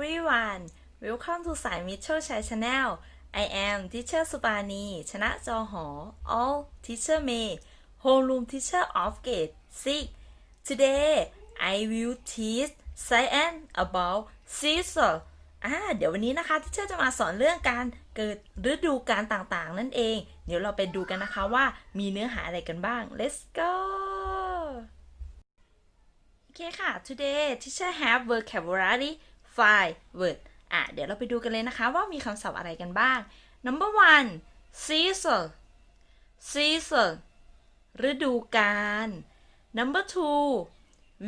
everyone welcome to สาย Mitchell Chai Channel I am teacher Subani ชนะจอหอ all teacher May homeroom teacher of grade 6 today I will teach science about season อ่าเดี๋ยววันนี้นะคะที่เชอร์จะมาสอนเรื่องการเกิดฤดูกาลต่างๆ นั่นเอง เดี๋ยวเราไปดูกันนะคะว่ามีเนื้อหาอะไรกันบ้าง let's go โอเคค่ะ today teacher have vocabulary five word อะเดี๋ยวเราไปดูกันเลยนะคะว่ามีคำศัพท์อะไรกันบ้าง number one season season ฤดูกาล number two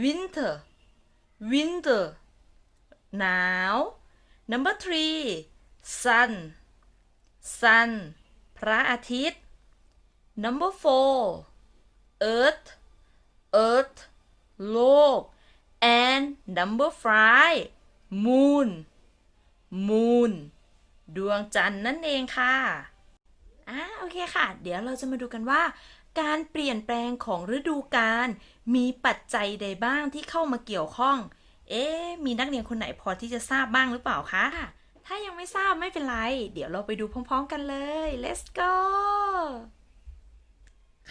winter winter หนาว number three sun sun พระอาทิตย์ number four earth earth โลก and number five moon moon ดวงจันทร์นั่นเองค่ะ อ่า โอเคค่ะ เดี๋ยวเราจะมาดูกันว่า การเปลี่ยนแปลงของฤดูกาลมีปัจจัยใดบ้างที่เข้ามาเกี่ยวข้อง เอ๊มีนักเรียนคนไหนพอที่จะทราบบ้างหรือเปล่าคะ ถ้ายังไม่ทราบไม่เป็นไร เดี๋ยวเราไปดูพร้อม ๆ กันเลย let's go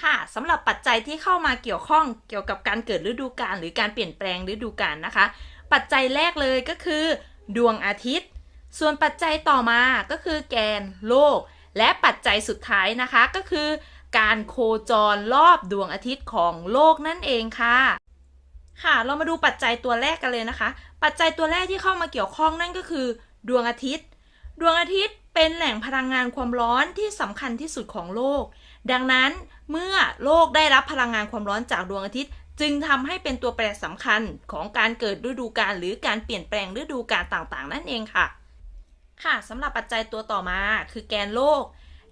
ค่ะสำหรับปัจจัยที่เข้ามาเกี่ยวข้องเกี่ยวกับการเกิดฤดูกาลหรือการเปลี่ยนแปลงฤดูกาลนะคะ ปัจจัยแรกเลยก็คือ ดวงอาทิตย์ ส่วนปัจจัยต่อมาก็คือแกนโลก และปัจจัยสุดท้ายนะคะก็คือ การโคจรรอบดวงอาทิตย์ของโลกนั่นเองค่ะ ค่ะเรามาดูปัจจัยตัวแรกกันเลยนะคะ ปัจจัยตัวแรกที่เข้ามาเกี่ยวข้องนั่นก็คือ ดวงอาทิตย์ ดวงอาทิตย์เป็นแหล่งพลังงานความร้อนที่สำคัญที่สุดของโลก ดังนั้นเมื่อโลกได้รับพลังงานความร้อนจากดวงอาทิตย์ จึงทำให้เป็นตัวแปรสำคัญของการเกิดฤดูกาลหรือการเปลี่ยนแปลงฤดูกาลต่างๆ นั่นเองค่ะ ค่ะสำหรับปัจจัยตัวต่อมาคือแกนโลก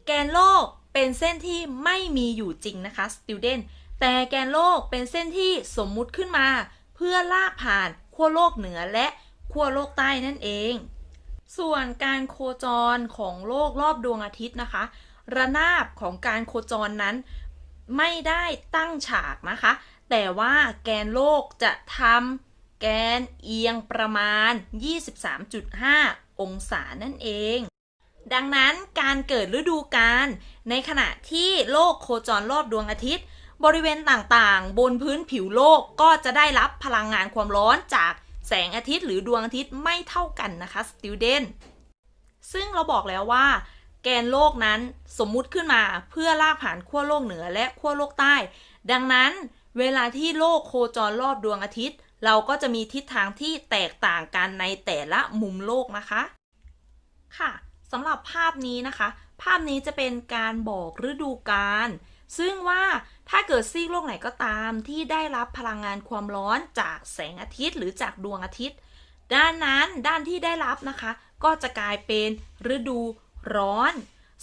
แกนโลกเป็นเส้นที่ไม่มีอยู่จริงนะคะ student แต่แกนโลกเป็นเส้นที่สมมุติขึ้นมา เพื่อลากผ่านขั้วโลกเหนือและขั้วโลกใต้นั่นเอง ส่วนการโคจรของโลกรอบดวงอาทิตย์นะคะ ระนาบของการโคจรนั้น ไม่ได้ตั้งฉากนะคะ แต่ว่าแกนโลกจะทำแกนเอียงประมาณ 23.5 องศานั่นเอง ดังนั้นการเกิดฤดูกาลในขณะที่โลกโคจรรอบดวงอาทิตย์ บริเวณต่างๆ บนพื้นผิวโลกก็จะได้รับพลังงานความร้อนจากแสงอาทิตย์หรือดวงอาทิตย์ไม่เท่ากันนะคะ student ซึ่งเราบอกแล้วว่าแกนโลกนั้นสมมุติขึ้นมาเพื่อลากผ่านขั้วโลกเหนือและขั้วโลกใต้ ดังนั้น เวลาที่โลกโคจรรอบดวงอาทิตย์ เราก็จะมีทิศทางที่แตกต่างกันในแต่ละมุมโลกนะคะ ค่ะสำหรับภาพนี้นะคะ ภาพนี้จะเป็นการบอกฤดูกาลซึ่งว่าถ้าเกิดซีกโลกไหนก็ตามที่ได้รับพลังงานความร้อนจากแสงอาทิตย์หรือจากดวงอาทิตย์ ด้านนั้นด้านที่ได้รับนะคะ ก็จะกลายเป็นฤดูร้อน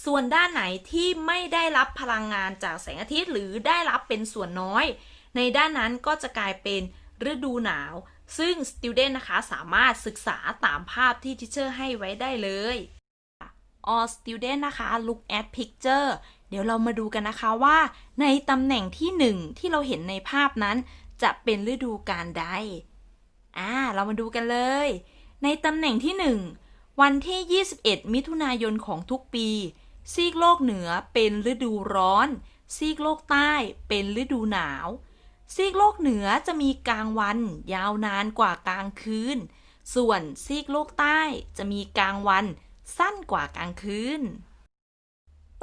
ส่วนด้านไหนที่ไม่ได้รับพลังงานจากแสงอาทิตย์หรือได้รับเป็นส่วนน้อย ในด้านนั้นก็จะกลายเป็นฤดูหนาว ซึ่ง student นะคะสามารถศึกษาตามภาพที่ทิเชอร์ให้ไว้ได้เลย all student นะคะ look at picture เดี๋ยวเรามาดูกันนะคะว่า ในตำแหน่งที่หนึ่งที่เราเห็นในภาพนั้น จะเป็นฤดูกาลใด อ่า เรามาดูกันเลย ในตำแหน่งที่หนึ่งวันที่ 21 มิถุนายนของทุกปี ซีกโลกเหนือเป็นฤดูร้อน ซีกโลกใต้เป็นฤดูหนาว ซีกโลกเหนือจะมีกลางวัน ยาวนานกว่ากลางคืน ส่วนซีกโลกใต้จะมีกลางวัน สั้นกว่ากลางคืน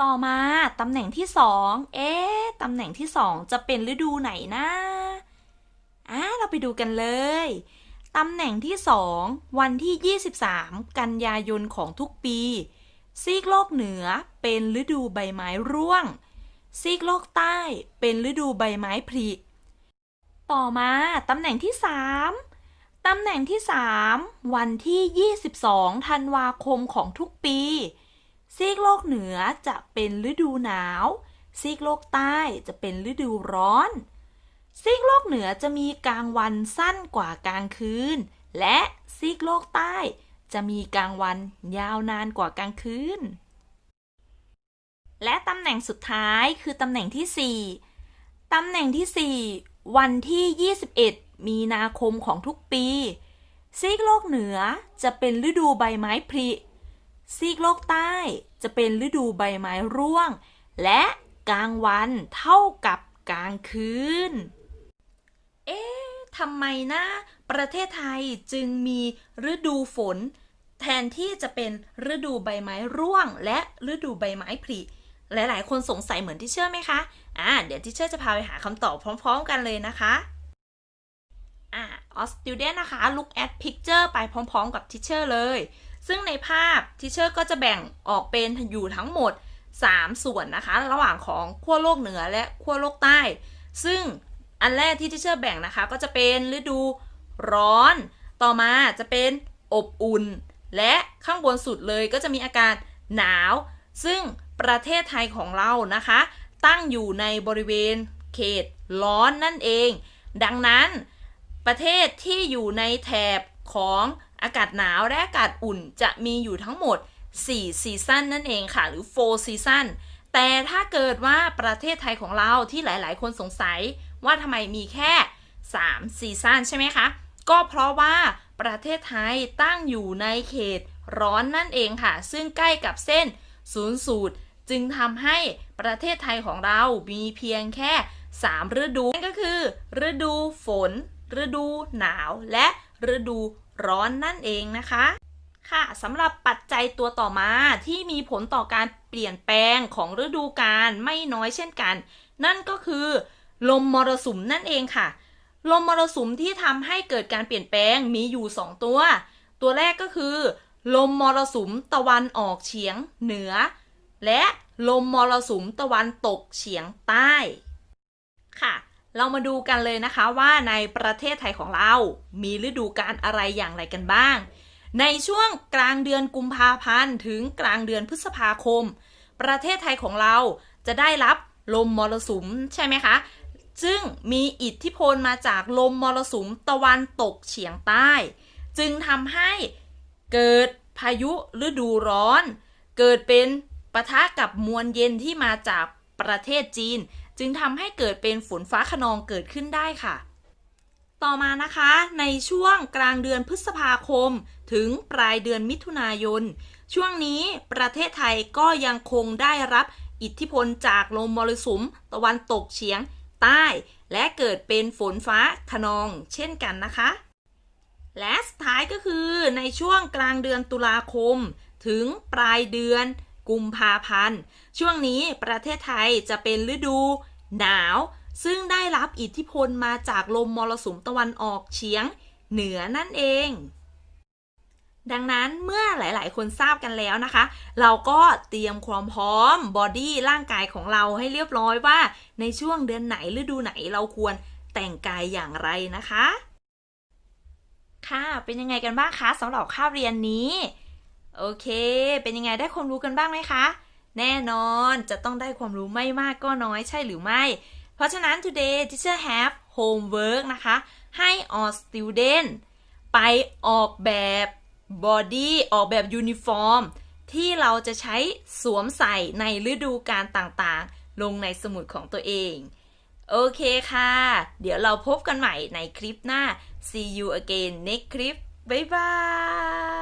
ต่อมาตำแหน่งที่สองเอ๊ะตำแหน่งที่สองจะเป็นฤดูไหนนะอ่าเราไปดูกันเลยตำแหน่งที่สองวันที่ 23 กันยายนของทุกปี ซีกโลกเหนือเป็นฤดูใบไม้ร่วง ซีกโลกใต้เป็นฤดูใบไม้ผลิ ต่อมาตำแหน่งที่สามตำแหน่งที่ 3 วันที่ 22 ธันวาคมของทุกปี ซีกโลกเหนือจะเป็นฤดูหนาว ซีกโลกใต้จะเป็นฤดูร้อน ซีกโลกเหนือจะมีกลางวันสั้นกว่ากลางคืน และซีกโลกใต้จะมีกลางวันยาวนานกว่ากลางคืน และตำแหน่งสุดท้ายคือตำแหน่งที่ 4 ตำแหน่งที่ 4 วันที่ 21 มีนาคมของทุกปี ซีกโลกเหนือจะเป็นฤดูใบไม้ผลิ ซีกโลกใต้จะเป็นฤดูใบไม้ร่วง และกลางวันเท่ากับกลางคืน เอ๊ะทำไมนะ ประเทศไทยจึงมีฤดูฝน แทนที่จะเป็นฤดูใบไม้ร่วง และฤดูใบไม้ผลิ หลายๆ คนสงสัยเหมือนที่เชื่อไหมคะ อ่า เดี๋ยวที่เชื่อจะพาไปหาคำตอบพร้อม ๆ กันเลยนะคะ อ่า all student นะคะ look at picture ไปพร้อม ๆ กับ teacher เลย ซึ่งในภาพ teacher ก็จะแบ่งออกเป็นอยู่ทั้งหมด 3 ส่วนนะคะ ระหว่างของขั้วโลกเหนือและขั้วโลกใต้ ซึ่งอันแรกที่ teacher แบ่งนะคะ ก็จะเป็นฤดูร้อน ต่อมาจะเป็นอบอุ่น และข้างบนสุดเลยก็จะมีอาการหนาว ซึ่ง ประเทศไทยของเรานะคะ ตั้งอยู่ในบริเวณเขตร้อนนั่นเอง ดังนั้นประเทศที่อยู่ในแถบของอากาศหนาวและอากาศอุ่นจะมีอยู่ทั้งหมด 4 ซีซั่นนั่นเองค่ะ หรือ 4 ซีซั่นแต่ถ้าเกิดว่าประเทศไทยของเราที่หลายๆ คนสงสัยว่าทำไมมีแค่ 3 ซีซั่นใช่ไหมคะ ก็เพราะว่าประเทศไทยตั้งอยู่ในเขตร้อนนั่นเองค่ะ ซึ่งใกล้กับเส้น ศูนย์สูตร จึงทำให้ประเทศไทยของเรามีเพียงแค่ 3 ฤดูนั่นก็คือ ฤดูฝน ฤดูหนาว และฤดูร้อนนั่นเองนะคะค่ะสำหรับปัจจัยตัวต่อมาที่มีผลต่อการเปลี่ยนแปลงของฤดูกาลไม่น้อยเช่นกัน นั่นก็คือ ลมมรสุมนั่นเองค่ะ ลมมรสุมที่ทำให้เกิดการเปลี่ยนแปลงมีอยู่ 2 ตัว ตัวแรกก็คือ ลมมรสุมตะวันออกเฉียงเหนือ และลมมรสุมตะวันตกเฉียงใต้ ค่ะ เรามาดูกันเลยนะคะว่าในประเทศไทยของเรา มีฤดูกาลอะไรอย่างไรกันบ้าง ในช่วงกลางเดือนกุมภาพันธ์ถึงกลางเดือนพฤษภาคม ประเทศไทยของเราจะได้รับลมมรสุมใช่ไหมคะ ซึ่งมีอิทธิพลมาจากลมมรสุมตะวันตกเฉียงใต้ จึงทำให้ เกิดพายุฤดูร้อน เกิดเป็นปะทะกับมวลเย็นที่มาจากประเทศจีน จึงทำให้เกิดเป็นฝนฟ้าขนองเกิดขึ้นได้ค่ะ ต่อมานะคะในช่วงกลางเดือนพฤษภาคม ถึงปลายเดือนมิถุนายน ช่วงนี้ประเทศไทยก็ยังคงได้รับอิทธิพลจากลมมรสุมตะวันตกเฉียงใต้ และเกิดเป็นฝนฟ้าขนองเช่นกันนะคะ และสุดท้ายก็คือในช่วงกลางเดือนตุลาคม ถึงปลายเดือนกุมภาพันธ์ ช่วงนี้ประเทศไทยจะเป็นฤดูหนาว ซึ่งได้รับอิทธิพลมาจากลมมรสุมตะวันออกเฉียงเหนือนั่นเอง ดังนั้นเมื่อหลาย ๆ คนทราบกันแล้วนะคะ เราก็เตรียมความพร้อมบอดี้ร่างกายของเราให้เรียบร้อยว่า ในช่วงเดือนไหนฤดูไหนเราควรแต่งกายอย่างไรนะคะค่ะ เป็นยังไงกันบ้างคะสำหรับคาบเรียนนี้ โอเค เป็นยังไงได้ความรู้กันบ้างไหมคะ แน่นอนจะต้องได้ความรู้ไม่มากก็น้อยใช่หรือไม่ เพราะฉะนั้น today teacher have homework นะคะ ให้ all student ไปออกแบบ body ออกแบบยูนิฟอร์มที่เราจะใช้สวมใส่ในฤดูกาลต่างๆ ลงในสมุดของตัวเอง โอเคค่ะ เดี๋ยวเราพบกันใหม่ในคลิปหน้า See you again next clip. Bye bye.